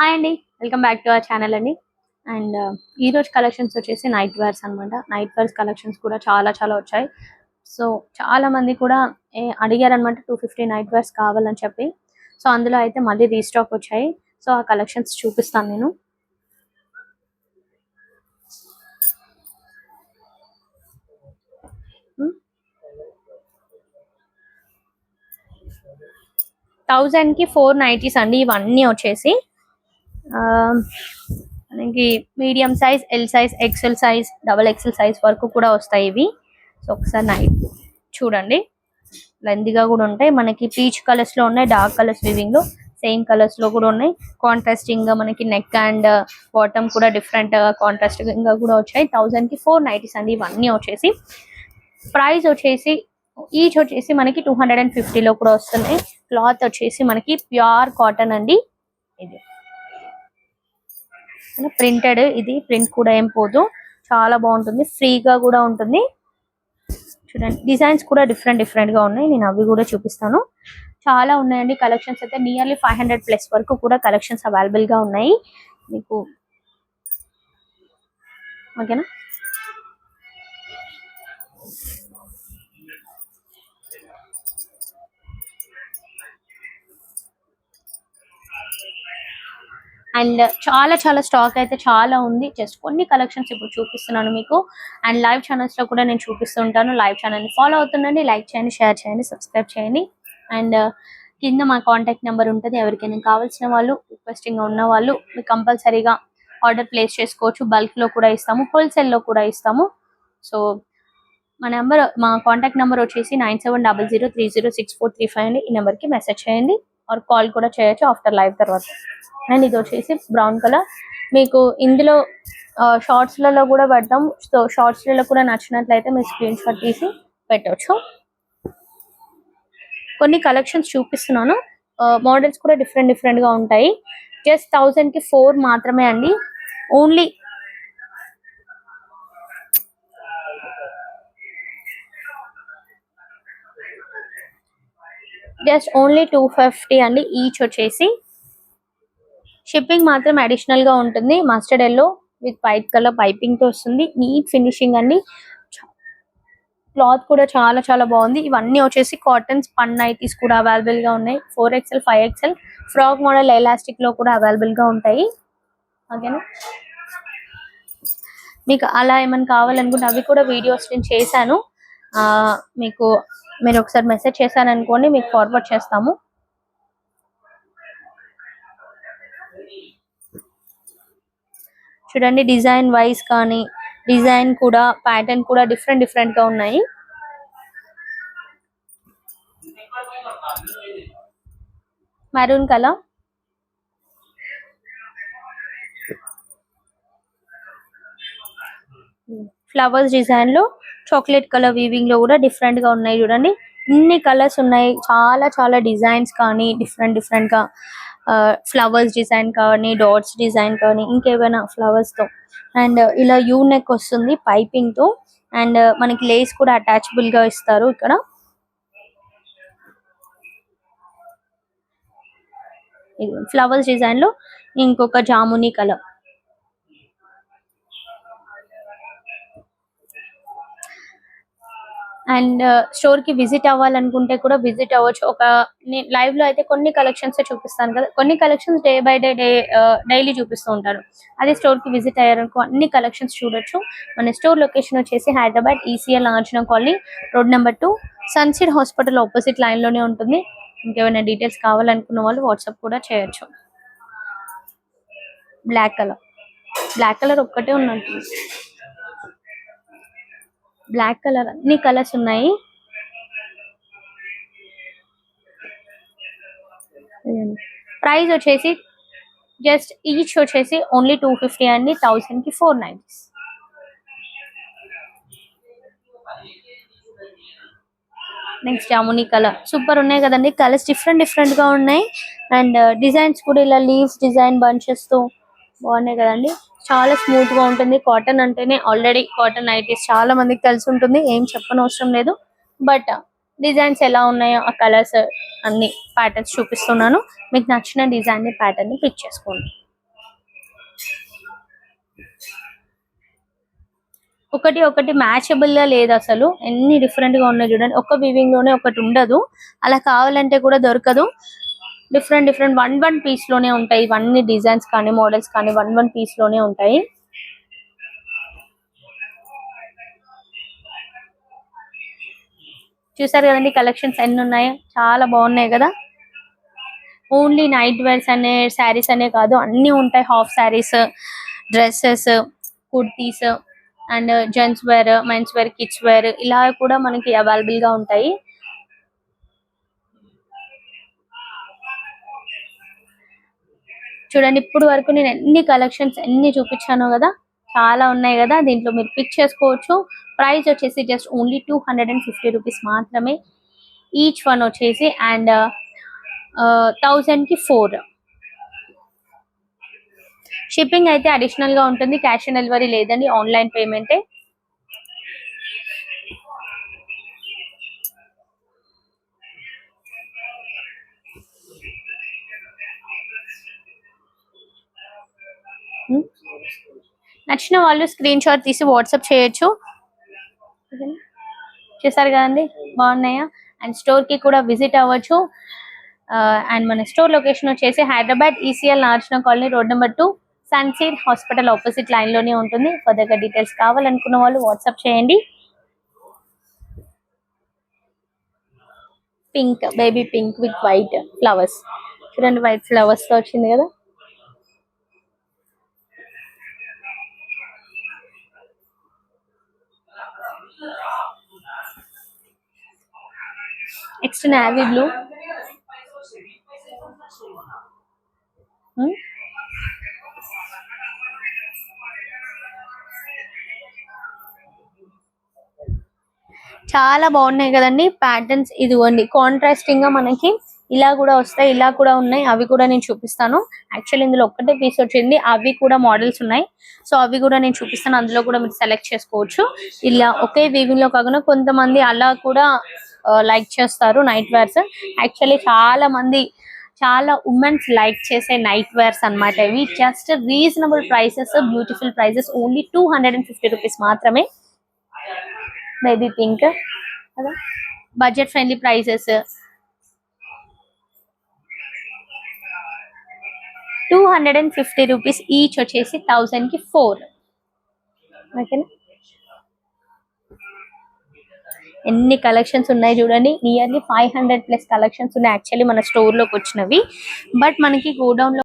Hi అండి welcome back to our channel అండి. And ఈరోజు కలెక్షన్స్ వచ్చేసి నైట్ వేర్స్ అనమాట నైట్ వేర్స్ కలెక్షన్స్ కూడా చాలా చాలా వచ్చాయి. సో చాలా మంది కూడా అడిగారనమాట టూ ఫిఫ్టీ నైట్ వేర్స్ కావాలని చెప్పి. సో అందులో అయితే మళ్ళీ రీస్టాక్ వచ్చాయి. సో ఆ కలెక్షన్స్ చూపిస్తాను నేను. థౌజండ్కి ఫోర్ నైటీస్ అండి ఇవన్నీ వచ్చేసి. Um, మనకి medium size L size XL size double XL size వరకు కూడా వస్తాయి ఇవి. సో ఒకసారి నైట్ చూడండి. లెందిగా కూడా ఉంటాయి. మనకి పీచ్ కలర్స్లో ఉన్నాయి డార్క్ కలర్స్ వివింగ్లో సేమ్ కలర్స్లో కూడా ఉన్నాయి. కాంట్రాస్టింగ్గా మనకి నెక్ అండ్ బాటమ్ కూడా డిఫరెంట్ కాంట్రాస్టింగ్ uh, గా కూడా వచ్చాయి. థౌసండ్కి ఫోర్ నైటీస్ అండి ఇవన్నీ వచ్చేసి. ప్రైస్ వచ్చేసి ఈచ్ వచ్చేసి మనకి టూ హండ్రెడ్ అండ్ ఫిఫ్టీలో కూడా వస్తున్నాయి. క్లాత్ వచ్చేసి మనకి ప్యూర్ కాటన్ అండి. ఇది. ప్రింటెడ్ ఇది ప్రింట్ కూడా ఏం పోదు. చాలా బాగుంటుంది. ఫ్రీగా కూడా ఉంటుంది. చూడండి డిజైన్స్ కూడా డిఫరెంట్ డిఫరెంట్గా ఉన్నాయి. నేను అవి కూడా చూపిస్తాను. చాలా ఉన్నాయండి కలెక్షన్స్ అయితే. నియర్లీ ఫైవ్ హండ్రెడ్ ప్లస్ వరకు కూడా కలెక్షన్స్ అవైలబుల్గా ఉన్నాయి. మీకు ఓకేనా? అండ్ చాలా చాలా స్టాక్ అయితే చాలా ఉంది. జస్ట్ కొన్ని కలెక్షన్స్ ఇప్పుడు చూపిస్తున్నాను మీకు. అండ్ లైవ్ ఛానల్స్లో కూడా నేను చూపిస్తుంటాను. లైవ్ ఛానల్ని ఫాలో అవుతుండండి. లైక్ చేయండి షేర్ చేయండి సబ్స్క్రైబ్ చేయండి. అండ్ uh, కింద మా కాంటాక్ట్ నెంబర్ ఉంటుంది. ఎవరికైనా కావాల్సిన వాళ్ళు రిక్వెస్టింగ్ ఉన్న వాళ్ళు మీకు కంపల్సరీగా ఆర్డర్ ప్లేస్ చేసుకోవచ్చు. బల్క్లో కూడా ఇస్తాము. హోల్సేల్లో కూడా ఇస్తాము. సో మా నెంబర్ మా కాంటాక్ట్ నెంబర్ వచ్చేసి nine seven double zero three zero six four three five అండి. ఈ నెంబర్కి మెసేజ్ చేయండి. ఆర్ కాల్ కూడా చేయొచ్చు ఆఫ్టర్ లైవ్ తర్వాత. అండ్ ఇది వచ్చేసి బ్రౌన్ కలర్. మీకు ఇందులో షార్ట్స్లలో కూడా పెడతాం. సో షార్ట్స్లలో కూడా నచ్చినట్లయితే మీరు స్క్రీన్ షాట్ తీసి పెట్టవచ్చు కొన్ని కలెక్షన్స్ చూపిస్తున్నాను. మోడల్స్ కూడా డిఫరెంట్ డిఫరెంట్గా ఉంటాయి. జస్ట్ థౌసండ్కి ఫోర్ మాత్రమే అండి. Only just only two fifty అండి ఈచ్ వచ్చేసి. షిప్పింగ్ మాత్రం అడిషనల్గా ఉంటుంది. Mustard yellow with white colour పైపింగ్తో వస్తుంది. నీట్ ఫినిషింగ్ అండి. క్లాత్ కూడా చాలా చాలా బాగుంది. ఇవన్నీ వచ్చేసి కాటన్స్ పన్ నైటీస్ కూడా అవైలబుల్గా ఉన్నాయి. Four XL five XL frock model ఎలాస్టిక్లో కూడా అవైలబుల్గా ఉంటాయి. ఓకేనా మీకు అలా ఏమైనా కావాలనుకుంటే అవి కూడా వీడియోస్ నేను చేశాను. మీకు మీరు ఒకసారి మెసేజ్ చేశాను అనుకోండి మీకు ఫార్వర్డ్ చేస్తాము. చూడండి డిజైన్ వైస్ కానీ డిజైన్ కూడా ప్యాటర్న్ కూడా డిఫరెంట్ డిఫరెంట్గా ఉన్నాయి. మెరూన్ కలర్ ఫ్లవర్స్ డిజైన్లో చాక్లెట్ కలర్ వీవింగ్లో కూడా డిఫరెంట్గా ఉన్నాయి చూడండి. ఇన్ని కలర్స్ ఉన్నాయి. చాలా చాలా డిజైన్స్ కానీ డిఫరెంట్ డిఫరెంట్గా ఫ్లవర్స్ డిజైన్ కానీ డాట్స్ డిజైన్ కానీ ఇంకేమైనా ఫ్లవర్స్తో. అండ్ ఇలా యూ నెక్ వస్తుంది పైపింగ్తో. అండ్ మనకి లేస్ కూడా అటాచబుల్గా ఇస్తారు ఇక్కడ. ఫ్లవర్స్ డిజైన్లో ఇంకొక జాముని కలర్ అండ్ uh, స్టోర్కి విజిట్ అవ్వాలనుకుంటే కూడా విజిట్ అవ్వచ్చు. ఒక లైవ్లో అయితే కొన్ని కలెక్షన్స్ చూపిస్తాను కదా. కొన్ని collections day by day day daily చూపిస్తూ ఉంటారు. అదే స్టోర్కి విజిట్ అయ్యారనుకో అన్ని కలెక్షన్స్ చూడొచ్చు. మన స్టోర్ లొకేషన్ వచ్చేసి Hyderabad ECL Nagarjuna colony road number two సన్సిడ్ hospital opposite లైన్లోనే ఉంటుంది. ఇంకేమైనా డీటెయిల్స్ కావాలనుకున్న వాళ్ళు వాట్సాప్ కూడా చేయొచ్చు. బ్లాక్ కలర్ బ్లాక్ కలర్ ఒక్కటే ఉన్నట్టు బ్లాక్ కలర్ అన్ని కలర్స్ ఉన్నాయి. ప్రైస్ వచ్చేసి జస్ట్ ఈచ్ వచ్చేసి ఓన్లీ టూ ఫిఫ్టీ అండి థౌసండ్కి ఫోర్ నైన్టీస్ నెక్స్ట్ జాముని కలర్. సూపర్ ఉన్నాయి కదండి కలర్స్ డిఫరెంట్ డిఫరెంట్గా ఉన్నాయి. అండ్ డిజైన్స్ కూడా ఇలా లీవ్స్ డిజైన్ బంచెస్తో బాగున్నాయి కదండి. చాలా స్మూత్గా ఉంటుంది. కాటన్ అంటేనే ఆల్రెడీ కాటన్ ఐటీస్ చాలా మందికి తెలిసి ఉంటుంది. ఏం చెప్పనవసరం లేదు. బట్ డిజైన్స్ ఎలా ఉన్నాయో ఆ కలర్స్ అన్ని ప్యాటర్న్స్ చూపిస్తున్నాను. మీకు నచ్చిన డిజైన్ని ప్యాటర్న్ని పిక్ చేసుకోండి. ఒకటి ఒకటి మ్యాచబుల్గా లేదు అసలు. ఎన్ని డిఫరెంట్గా ఉన్నాయి చూడండి. ఒక్క వివింగ్లోనే ఒకటి ఉండదు. అలా కావాలంటే కూడా దొరకదు. డిఫరెంట్ డిఫరెంట్ వన్ వన్ పీస్లోనే ఉంటాయి. ఇవన్నీ డిజైన్స్ కానీ మోడల్స్ కానీ వన్ వన్ పీస్లోనే ఉంటాయి. చూసారు కదండి కలెక్షన్స్ ఎన్ని ఉన్నాయో? చాలా బాగున్నాయి కదా? ఓన్లీ నైట్ వేర్స్ అనే శారీస్ అనే కాదు. అన్ని ఉంటాయి. Half sarees dresses kurtis and gents wear mens wear kids wear ఇలా కూడా మనకి అవైలబుల్గా ఉంటాయి. చూడండి ఇప్పుడు వరకు నేను ఎన్ని కలెక్షన్స్ ఎన్ని చూపించాను కదా చాలా ఉన్నాయి కదా దీంట్లో మీరు పిక్ చేసుకోవచ్చు. ప్రైస్ వచ్చేసి just only two hundred and fifty rupees మాత్రమే. ఈచ్ వన్ వచ్చేసి అండ్ థౌజండ్ uh, కి ఫోర్ షిప్పింగ్ అయితే అడిషనల్గా ఉంటుంది క్యాష్ ఆన్ డెలివరీ లేదండి ఆన్లైన్ పేమెంటే Hmm? నచ్చిన వాళ్ళు స్క్రీన్ షాట్ తీసి వాట్సాప్ చేయొచ్చు. ఓకేనా? చూసారు కదండి? బాగున్నాయా? అండ్ స్టోర్కి కూడా విజిట్ అవ్వచ్చు. అండ్ మన స్టోర్ లొకేషన్ వచ్చేసి హైదరాబాద్ ఈసీఎల్ నార్చన కాలనీ రోడ్ నెంబర్ టూ సన్సీడ్ హాస్పిటల్ ఆపోజిట్ లైన్లోనే ఉంటుంది. ఫర్దర్ డీటెయిల్స్ కావాలనుకున్న వాళ్ళు వాట్సాప్ చేయండి. Pink baby pink with white flowers చూడండి వైట్ ఫ్లవర్స్తో వచ్చింది కదా? నెక్స్ట్ నావీ బ్లూ చాలా బాగున్నాయి కదండి ప్యాటర్న్స్ ఇదిగోండి. కాంట్రాస్టింగ్గా మనకి ఇలా కూడా వస్తాయి ఇలా కూడా ఉన్నాయి. అవి కూడా నేను చూపిస్తాను. యాక్చువల్ ఇందులో ఒక్కటే పీస్ వచ్చింది. అవి కూడా మోడల్స్ ఉన్నాయి. సో అవి కూడా నేను చూపిస్తాను. అందులో కూడా మీరు సెలెక్ట్ చేసుకోవచ్చు. ఇలా ఒకే వీవింగ్లో కాకుండా కొంతమంది అలా కూడా లైక్ చేస్తారు నైట్ వేర్స్ యాక్చువల్లీ చాలా మంది చాలా ఉమెన్స్ లైక్ చేసే నైట్ వేర్స్ అన్నమాట ఇవి. Just reasonable prices beautiful prices only two hundred and fifty rupees మాత్రమే. Baby pink budget friendly prices two hundred and fifty rupees each వచ్చేసి థౌసండ్కి ఫోర్ ఓకేనా ఎన్ని కలెక్షన్స్ ఉన్నాయి చూడండి. Nearly five hundred plus collections ఉన్నాయి యాక్చువల్లీ మన స్టోర్లోకి వచ్చినవి. బట్ మనకి గోడౌన్లో